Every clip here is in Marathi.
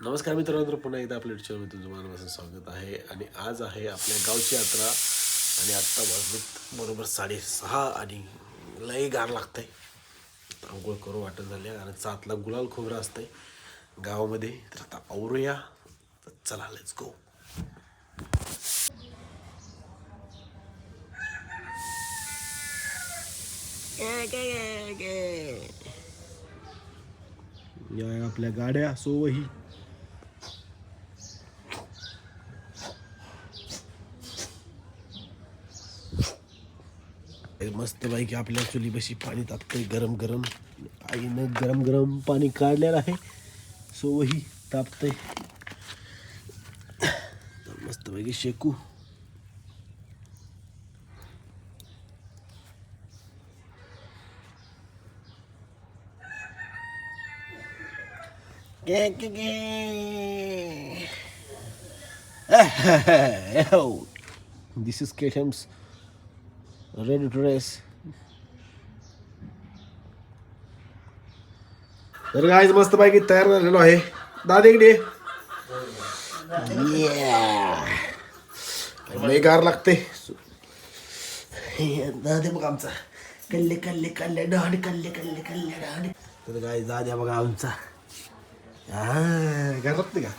नमस्कार मित्रांनो पुन्हा एकदा आपल्या चॅनल तुमचं मनापासून स्वागत आहे. आणि आज आहे आपल्या गावची यात्रा. आणि आत्ता वाजलेत बरोबर साडेसहा आणि लई गार लागतंय. आंघोळ करू वाटत झाले आणि सातला गुलाल खोबरं असतंय गावामध्ये. तर आता आवरूया. तर चला लेट्स गो. या आपल्या गाड्या सोवही. मस्त पैकी आपल्या चुलीपाशी पाणी तापतंय गरम गरम. आईनं गरम गरम पाणी काढलेलं आहे. सोवही तापतंय. तर मस्त पैकी शेकू. This is KTM's ready to race. तर गाईज मस्त पैकी तयार झालेलो आहे. दादा इकडे लय गार लागते. दादे बघ आमचा. कल्ले कल्ले कल्ले डाड कल्ले कल्ले कल्ले डाड तर गाय दाद्या बघा आमचा. लागते का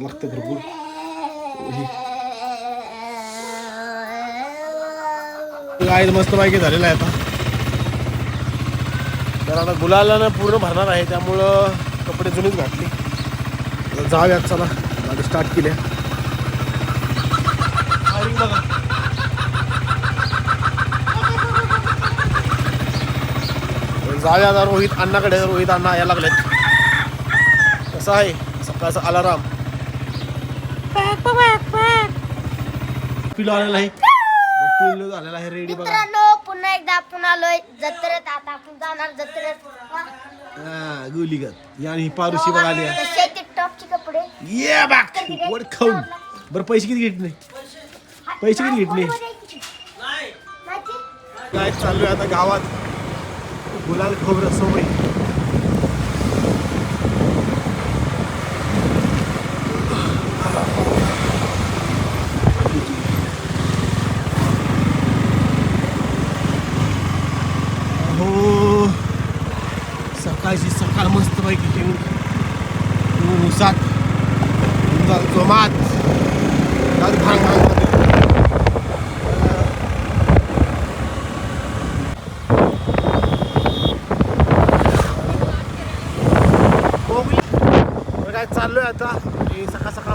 लागते भरपूर गाय मस्त पैकी झालेला आहे आता. तर आता गुलाला पूर्ण भरणार आहे त्यामुळं कपडे जुनीच घातले. तर जाऊयात चला. गाडी स्टार्ट केल्या जाऊया आता रोहित अण्णाकडे रोहित अण्णा यायला लागलेत. कसं आहे? सकाळचा अलाराम. पिलो आलेला आहे. पिलो झालेला आहे रेडी बघा. मित्रांनो पुन्हा एकदा आपण आलोय जत्रेत. आता आपण जाणार जत्रेत. हा, गुलीगत. आणि पारुशी बघा आली आहे. टॉपचे कपडे. ये बाक खाऊन. बरं पैसे किती घेत नाही पैसे किती घेत नाही? काय चालू आहे आता गावात. गुलाल खोबरं सोबळी हो सकाळची सकाळ मस्त पैकी ठेवून उसात जोमात भांग भांग तर काय चाललोय आता आणि सकाळ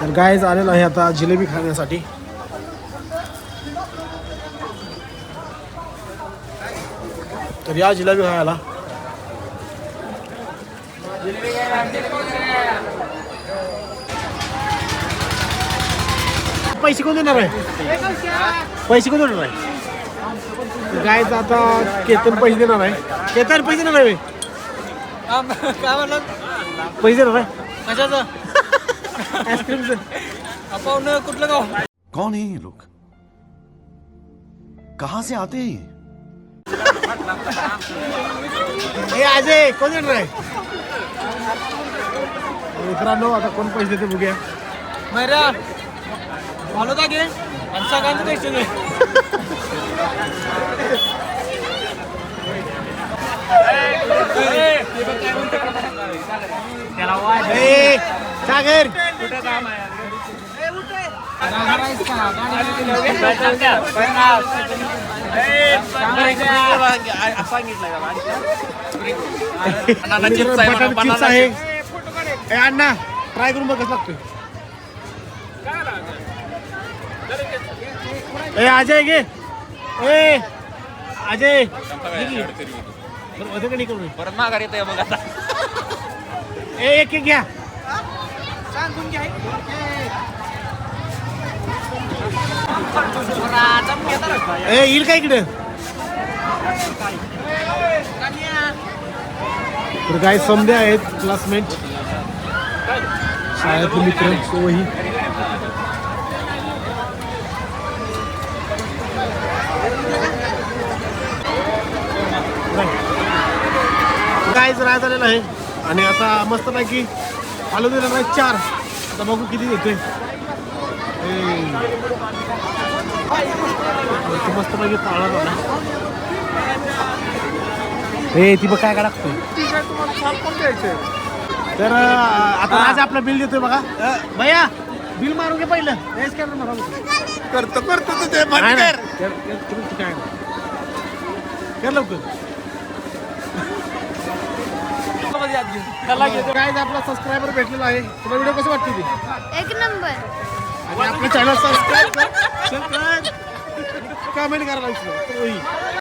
तर गायच आलेला आहे आता जिलेबी खाण्यासाठी. तर या जिलेबी खायला पैसे कोण देणार आहे? पैसे कोण देणार आहे? गायच आता केतन पैसे देणार आहे. केतन पैसे देणार आहे? काय म्हणलं पैसे देणार आहे? कशाचं? आईस्क्रीमचं आपण कुठलं गाव? कौन है ये लोग? कहां से आते हैं ये? अजय कोण देणार आहे? मित्रांनो आता कोण पैसे देते बघूया. मैरा फॉलो घे. आणि सगळ्यांचं पैसे दे. त्याला वाज सागर बटाटा चिप्स आहे ए अण्णा ट्राय करून बघ कसं लागतोय ए अजय घे ए अजय. करून परत माघार येतोय बघ आता. ए एक एक घ्या ए येईल का इकडे? तर काय समजे आहेत क्लासमेट शाळेतले मित्र सोही काहीच राय झालेलं आहे. आणि आता मस्तपैकी आलो दिला नाही चार. आता बघू किती देतोय. मस्तपैकी पाळा झाला ए ती बघ काय काय लागतोय. तर आता आज आपला बिल देतोय बघा. भैया बिल मारून घे पहिलं. हे स्कॅनर मारा करतो करतो तू ते नाही. कर- काय. कर लवकर. काय आपला सबस्क्रायबर भेटलेला आहे. तुला व्हिडिओ कसं वाटते ती? एक नंबर. आपलं चॅनल सबस्क्राईब कर कमेंट करायला विसरू